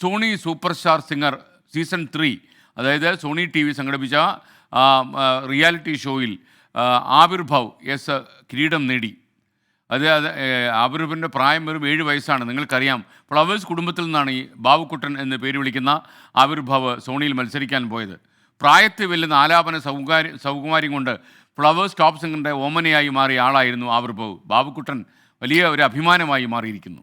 Sony super star singer season three അതായത് Sony T V സംഘടിപ്പിച്ച reality ഷോയിൽ Avirbhav S കിരീടം നേടി. അത് അത് ആവിർഭവിന്റെ പ്രായം വെറും ഏഴ് വയസ്സാണ് നിങ്ങൾക്കറിയാം. ഫ്ലവേഴ്സ് കുടുംബത്തിൽ നിന്നാണ് ഈ ബാബുക്കുട്ടൻ എന്ന് പേര് വിളിക്കുന്ന ആവിർഭവ് സോണിയിൽ മത്സരിക്കാൻ പോയത്. പ്രായത്തിൽ വെല്ലുന്ന ആലാപന സൗകാര്യ സൗകുമാര്യം കൊണ്ട് ഫ്ലവേഴ്സ് ടോപ്പ് സിംഗറിന്റെ ഓമനയായി മാറിയ ആളായിരുന്നു ആവിർഭവ് ബാബുക്കുട്ടൻ വലിയ ഒരു അഭിമാനമായി മാറിയിരിക്കുന്നു.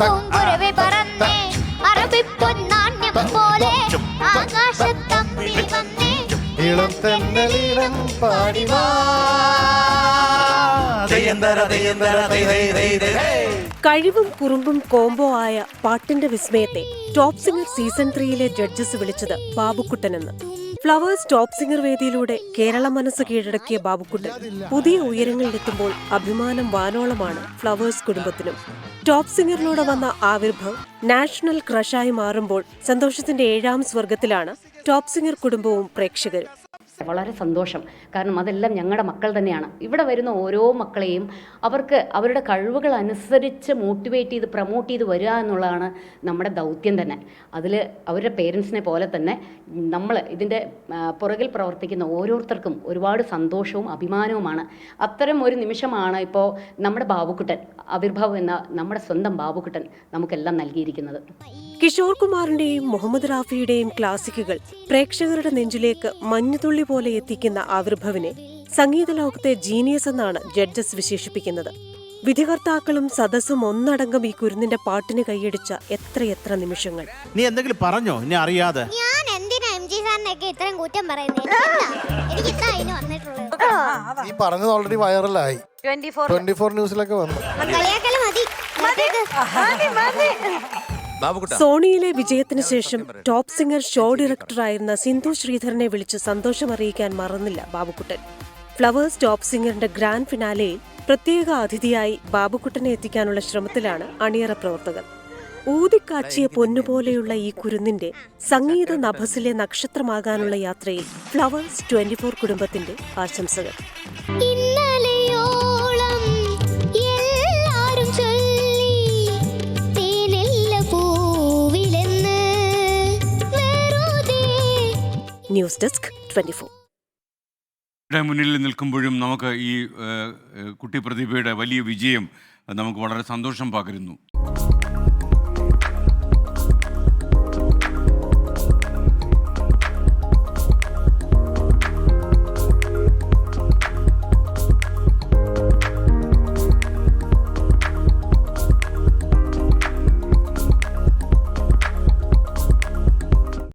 മോഹപ്പൂങ്കുരുവി പറന്നേ അറബിപ്പൊന്നാണ്യം പോലെ ആകാശത്തമ്പിൽ വന്നേ ഇളം തെന്നലിടം. കഴിവും കുറുമ്പും കോംബോ ആയ പാട്ടിന്റെ വിസ്മയത്തെ ടോപ്പ് സിംഗർ സീസൺ ത്രീയിലെ ജഡ്ജസ് വിളിച്ചത് ബാബുക്കുട്ടനെന്ന് ഫ്ലവേഴ്സ് ടോപ്പ് സിംഗർ വേദിയിലൂടെ കേരള മനസ്സ് കീഴടക്കിയ ബാബുക്കുട്ടൻ പുതിയ ഉയരങ്ങളിലെത്തുമ്പോൾ അഭിമാനം വാനോളമാണ് ഫ്ലവേഴ്സ് കുടുംബത്തിനും ടോപ്പ് സിംഗറിലൂടെ വന്ന ആവിർഭവ് നാഷണൽ ക്രഷായി മാറുമ്പോൾ സന്തോഷത്തിന്റെ ഏഴാം സ്വർഗത്തിലാണ് ടോപ്പ് സിംഗർ കുടുംബവും പ്രേക്ഷകരും. വളരെ സന്തോഷം. കാരണം അതെല്ലാം ഞങ്ങളുടെ മക്കൾ തന്നെയാണ്. ഇവിടെ വരുന്ന ഓരോ മക്കളെയും അവർക്ക് അവരുടെ കഴിവുകൾ അനുസരിച്ച് മോട്ടിവേറ്റ് ചെയ്ത് പ്രൊമോട്ട് ചെയ്ത് വരിക എന്നുള്ളതാണ് നമ്മുടെ ദൗത്യം തന്നെ. അതിൽ അവരുടെ പേരൻസിനെ പോലെ തന്നെ നമ്മൾ ഇതിന്റെ പുറകിൽ പ്രവർത്തിക്കുന്ന ഓരോരുത്തർക്കും ഒരുപാട് സന്തോഷവും അഭിമാനവുമാണ്. അത്തരം ഒരു നിമിഷമാണ് ഇപ്പോൾ നമ്മുടെ ബാബുക്കുട്ടൻ ആവിർഭാവം എന്ന നമ്മുടെ സ്വന്തം ബാബുക്കുട്ടൻ നമുക്കെല്ലാം നൽകിയിരിക്കുന്നത്. കിഷോർ കുമാറിന്റെയും മുഹമ്മദ് റാഫിയുടെയും ക്ലാസിക്കുകൾ പ്രേക്ഷകരുടെ നെഞ്ചിലേക്ക് മഞ്ഞുതുള്ളി പോലെ എത്തിക്കുന്ന ആവിർഭവിനെ സംഗീത ലോകത്തെ ജീനിയസ് എന്നാണ് ജഡ്ജസ് വിശേഷിപ്പിക്കുന്നത്. വിധികർത്താക്കളും സദസ്സും ഒന്നടങ്കം ഈ കുരുന്നിന്റെ പാട്ടിന് കൈയടിച്ച എത്രയെത്ര നിമിഷങ്ങൾ. നീ എന്തെങ്കിലും പറഞ്ഞോ? ഇനി അറിയാതെ. ഞാൻ എന്തിനാ എം ജി സാറിനൊക്കെ ഇത്രയും കുറ്റം പറയുന്നത് എനിക്ക് എന്താ അതിന് വന്നിട്ടുള്ളത്. ഈ പറഞ്ഞത് ഓൾറെഡി വൈറലായി ട്വന്റി ഫോർ ന്യൂസിലൊക്കെ വന്നു. കളിയാക്കൽ മതി. സോണിയിലെ വിജയത്തിന് ശേഷം ടോപ്പ് സിംഗർ ഷോ ഡയറക്ടറായിരുന്ന സിന്ധു ശ്രീധരനെ വിളിച്ച് സന്തോഷമറിയിക്കാൻ മറന്നില്ല ബാബുക്കുട്ടൻ. ഫ്ലവേഴ്സ് ടോപ്പ് സിംഗറിന്റെ ഗ്രാൻഡ് ഫിനാലയിൽ പ്രത്യേക അതിഥിയായി ബാബുക്കുട്ടനെ എത്തിക്കാനുള്ള ശ്രമത്തിലാണ് അണിയറ പ്രവർത്തകർ. ഊതിക്കാച്ചിയ പൊന്നുപോലെയുള്ള ഈ കുരുന്നിന്റെ സംഗീത നഭസിലെ നക്ഷത്രമാകാനുള്ള യാത്രയിൽ ഫ്ലവേഴ്സ് ട്വന്റി ഫോർ കുടുംബത്തിന്റെ ആശംസകൾ. ന്യൂസ് ഡെസ്ക് ട്വന്റി ഫോർ മുന്നിൽ നിൽക്കുമ്പോഴും നമുക്ക് ഈ കുട്ടി പ്രതിഭയുടെ വലിയ വിജയം നമുക്ക് വളരെ സന്തോഷം പകരുന്നു.